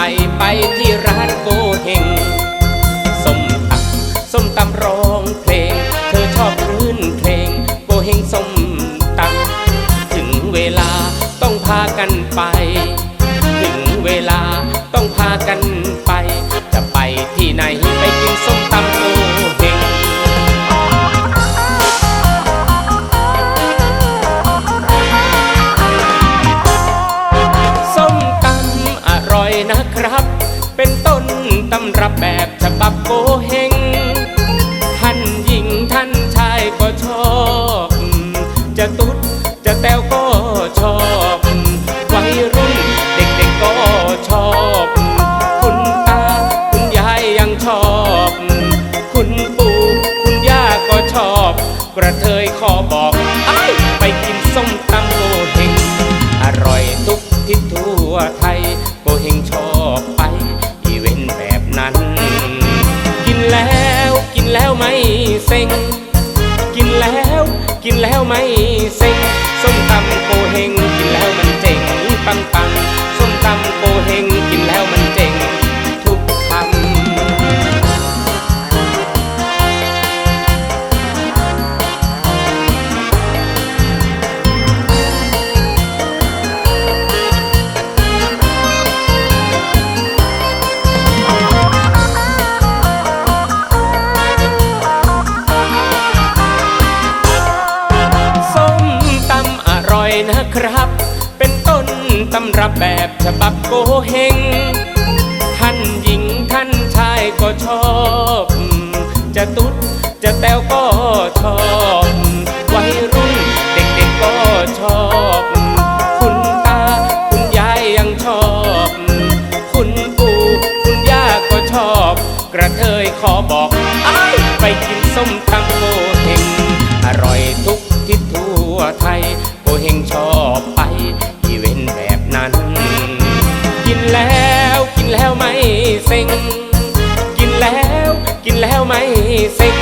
ไปไปที่ร้านโกเฮงส้มตำส้มตำร้องเพลง เธอชอบรื่นเพลงโกเฮงส้มตำถึงเวลาต้องพากันไป ถึงเวลาต้องพากันไป จะไปที่ไหนไปกินส้มตำ นะครับ เป็นต้นตำรับแบบฉบับโกเฮงท่านหญิงท่านชายก็ชอบ จะตุ๊ดจะแต้วก็ชอบวัยรุ่นเด็กๆก็ชอบ คุณตาคุณยายยังชอบ คุณปู่คุณย่าก็ชอบ กระเทยขอบ ซ็ง กินแล้ว กินแล้วไม่เซ็ง ส้มตำโกเฮงกินแล้ว รับแบบฉบับโกเฮง ท่านหญิงท่านชายก็ชอบ จะตุ๊ดจะแต้วก็ชอบวัยรุ่นเด็กๆก็ชอบ คุณตาคุณยายยังชอบ คุณปู่คุณย่าก็ชอบ กระเทยขอบอก เซ็ง กินแล้ว กินแล้วไม่เซ็งส้มตำโกเฮง